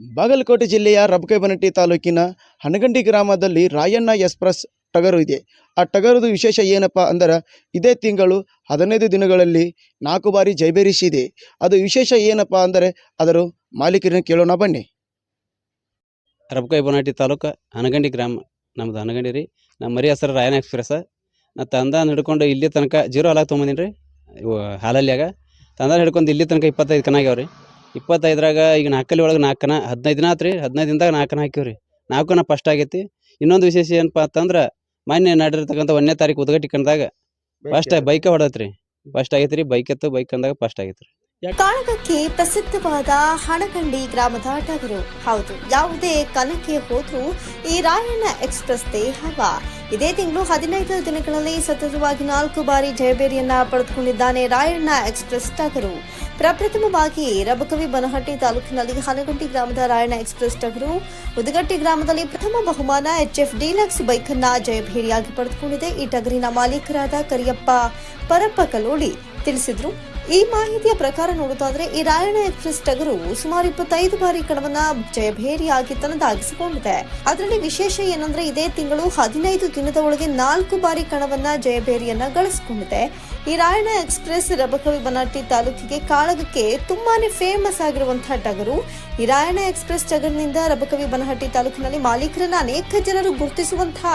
ಬಾಗಲಕೋಟೆ ಜಿಲ್ಲೆಯ ರಬಕೈಬನಟ್ಟಿ ತಾಲೂಕಿನ ಹನಗಂಡಿ ಗ್ರಾಮದಲ್ಲಿ ರಾಯಣ್ಣ ಎಕ್ಸ್ಪ್ರೆಸ್ ಟಗರು ಇದೆ. ಆ ಟಗರದು ವಿಶೇಷ ಏನಪ್ಪ ಅಂದರೆ, ಇದೇ ತಿಂಗಳು ಹದಿನೈದು ದಿನಗಳಲ್ಲಿ ನಾಲ್ಕು ಬಾರಿ ಜೈಬೇರಿಸಿದೆ ಅದು ವಿಶೇಷ ಏನಪ್ಪ ಅಂದರೆ, ಅದರ ಮಾಲೀಕರನ್ನು ಕೇಳೋಣ ಬನ್ನಿ. ರಬ್ಬಕೈ ಬೊನಾಟಿ ತಾಲೂಕು ಹನಗಂಡಿ ಗ್ರಾಮ ನಮ್ಮದು ಹನಗಂಡಿ ರೀ. ನಮ್ಮ ಮರಿ ಹೆಸರು ರಾಯನ ಎಕ್ಸ್ಪ್ರೆಸ್. ನಾ ತಂದ ಹಿಡ್ಕೊಂಡು ಇಲ್ಲಿ ತನಕ ಜೀರೋ ಹಾಲಾಗಿ ತೊಗೊಂಬಂದೀನಿ ರೀ. ಹಾಲಲ್ಲಿಯಾಗ ತಂದ ಹಿಡ್ಕೊಂಡು ಇಲ್ಲಿ ತನಕ ಇಪ್ಪತ್ತೈದು ಕನ ಆಗ್ಯಾವ ರೀ ಇಪ್ಪತ್ತೈದರಾಗ ಈಗ ನಾಲ್ಕಲ್ಲಿ ಒಳಗೆ ನಾಲ್ಕನ ಕನ ಹದಿನೈದು ದಿನ ಆತ್ರಿ ಹದಿನೈದು ದಿನದಾಗ ನಾಲ್ಕನ ಕನ ಹಾಕಿವಿ ರೀ ನಾಲ್ಕನ ಕನ ಫಸ್ಟ್ ಆಗೈತಿ. ಇನ್ನೊಂದು ವಿಶೇಷ ಏನಪ್ಪ ಅಂತಂದ್ರೆ ಮೊನ್ನೆ ನಡೆದಿರ್ತಕ್ಕಂಥ ಒಂದನೇ ತಾರೀಕು ಉದ್ಗಟ್ಟಿ ಕಣದಾಗ ಫಸ್ಟ್ ಬೈಕ ಹೊಡತ್ರಿ. ಫಸ್ಟ್ ಆಗೈತಿ ರೀ ಬೈಕ್ ಎತ್ತು ಬೈಕ್ ಕಂದಾಗ ಫಸ್ಟ್ ಆಗೈತ್ರಿ. ಕಾಳಗಕ್ಕೆ ಪ್ರಸಿದ್ಧವಾದ ಹಣಗಂಡಿ ಗ್ರಾಮದ ಟಗರು ಹೌದು, ಯಾವುದೇ ಕಲಕ್ಕೆ ಹೋದ್ರೂ ಈ ರಾಯಣ್ಣ ಎಕ್ಸ್ಪ್ರೆಸ್ ದೇ ಹವಾ. ಇದೇ ತಿಂಗಳು ಹದಿನೈದು ದಿನಗಳಲ್ಲಿ ಸತತವಾಗಿ ನಾಲ್ಕು ಬಾರಿ ಜಯಬೇರಿಯನ್ನ ಪಡೆದುಕೊಂಡಿದ್ದಾನೆ ರಾಯಣ್ಣ ಎಕ್ಸ್ಪ್ರೆಸ್ ಟಗರು. ಪ್ರಪ್ರಥಮವಾಗಿ ರಬಕವಿ ಬನಹಟ್ಟಿ ತಾಲೂಕಿನಲ್ಲಿ ಹನಗಂಟಿ ಗ್ರಾಮದ ರಾಯಣ್ಣ ಎಕ್ಸ್ಪ್ರೆಸ್ ಟಗರು. ಉದಗಟ್ಟಿ ಗ್ರಾಮದಲ್ಲಿ ಪ್ರಥಮ ಬಹುಮಾನ ಎಚ್ ಎಫ್ ಡಿಲಕ್ಸ್ ಬೈಕ್ ಅನ್ನ ಜಯಭೇರಿಯಾಗಿ ಪಡೆದುಕೊಂಡಿದೆ. ಈ ಟಗರಿನ ಮಾಲೀಕರಾದ ಕರಿಯಪ್ಪ ಪರಪ್ಪ ಕಲೋಳಿ ತಿಳಿಸಿದ್ರು. ಈ ಮಾಹಿತಿಯ ಪ್ರಕಾರ ನೋಡೋದಾದ್ರೆ, ಈ ರಾಯಣ ಎಕ್ಸ್ಪ್ರೆಸ್ ಟಗರು ಸುಮಾರು ಇಪ್ಪತ್ತೈದು ಬಾರಿ ಕಣವನ್ನ ಜಯಭೇರಿಯಾಗಿ ತನ್ನದಾಗಿಸಿಕೊಂಡಿದೆ. ಅದರಲ್ಲಿ ವಿಶೇಷ ಏನಂದ್ರೆ, ಇದೇ ತಿಂಗಳು ಹದಿನೈದು ದಿನದ ಒಳಗೆ ನಾಲ್ಕು ಬಾರಿ ಕಣವನ್ನ ಜಯಭೇರಿಯನ್ನ ಗಳಿಸಿಕೊಂಡಿದೆ. ಈ ರಾಯಣ ಎಕ್ಸ್ಪ್ರೆಸ್ ರಬಕವಿ ಬನಾಟಿ ತಾಲೂಕಿಗೆ ಕಾಳಗಕ್ಕೆ ತುಂಬಾನೇ ಫೇಮಸ್ ಆಗಿರುವಂತಹ ಟಗರು. ಈ ರಾಯಣ ಎಕ್ಸ್ಪ್ರೆಸ್ ಟಗರ್ನಿಂದ ರಬಕವಿ ಬನಹಟ್ಟಿ ತಾಲೂಕಿನಲ್ಲಿ ಮಾಲೀಕರನ್ನ ಅನೇಕ ಜನರು ಗುರುತಿಸುವಂತಹ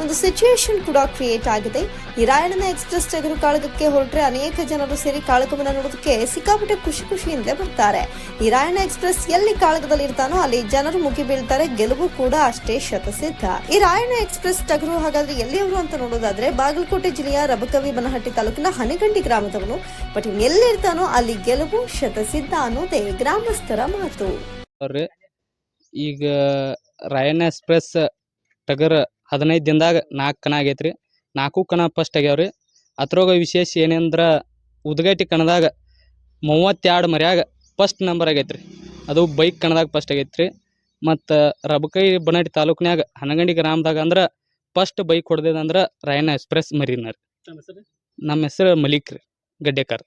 ಒಂದು ಸಿಚುಯೇಷನ್ ಕೂಡ ಕ್ರಿಯೇಟ್ ಆಗಿದೆ. ಈ ರಾಯಣನ ಎಕ್ಸ್ಪ್ರೆಸ್ ಟಗರು ಕಾಳಗಕ್ಕೆ ಹೊರಟ್ರೆ ಅನೇಕ ಜನರು ಸೇರಿ ಕಾಳಗವನ್ನ ನೋಡೋದಕ್ಕೆ ಸಿಕ್ಕಾಪಟ್ಟೆ ಖುಷಿ ಖುಷಿಯಿಂದ ಬರ್ತಾರೆ. ಈ ರಾಯಣ್ಣ ಎಕ್ಸ್ಪ್ರೆಸ್ ಎಲ್ಲಿ ಕಾಳಗದಲ್ಲಿ ಇರ್ತಾನೋ ಅಲ್ಲಿ ಜನರು ಮುಗಿ ಬೀಳ್ತಾರೆ, ಗೆಲುವು ಕೂಡ ಅಷ್ಟೇ ಶತಸಿದ್ಧ. ಈ ರಾಯಣ್ಣ ಎಕ್ಸ್ಪ್ರೆಸ್ ಟಗರು ಹಾಗಾದ್ರೆ ಎಲ್ಲಿಯವರು ಅಂತ ನೋಡೋದಾದ್ರೆ ಬಾಗಲಕೋಟೆ ಜಿಲ್ಲೆಯ ರಬಕವಿ ಬನಹಟ್ಟಿ ತಾಲೂಕಿನ ಹನಗಂಡಿ ಗ್ರಾಮದವನು. ಬಟ್ ಎಲ್ಲಿರ್ತಾನೋ ಅಲ್ಲಿ ಗೆಲುವು ಶತಸಿದ್ಧ ಅನ್ನೋದೇ ಗ್ರಾಮಸ್ಥರ ಮಾತು. ಈಗ ರಾಯಣ ಎಕ್ಸ್ಪ್ರೆಸ್ ಟಗರ್ ಹದಿನೈದು ದಿನದಾಗ ನಾಲ್ಕು ಕಣ ಆಗೈತ್ರಿ. ನಾಲ್ಕು ಕಣ ಫಸ್ಟ್ ಆಗ್ಯಾವ್ರಿ. ಅದ್ರೊಳಗೆ ವಿಶೇಷ ಏನಂದ್ರ ಉದ್ಗಟ್ಟಿ ಕಣದಾಗ ಮೂವತ್ತೆರಡು ಮರ್ಯಾಗ ಫಸ್ಟ್ ನಂಬರ್ ಆಗೈತ್ರಿ. ಅದು ಬೈಕ್ ಕಣದಾಗ ಫಸ್ಟ್ ರೀ ಮತ್ತು ರಬಕೈ ಬನಟಿ ತಾಲೂಕ್ನ್ಯಾಗ ಹನಗಂಡಿ ಗ್ರಾಮದಾಗ ಅಂದ್ರೆ ಫಸ್ಟ್ ಬೈಕ್ ಹೊಡೆದಿದ್ದಂದ್ರೆ ರಾಯಣ್ಣ ಎಕ್ಸ್ಪ್ರೆಸ್ ಮರಿನರ್. ನಮ್ಮ ಹೆಸರು ಮಲಿಕ್ ರೀ ಗಡ್ಡೆಕರ್.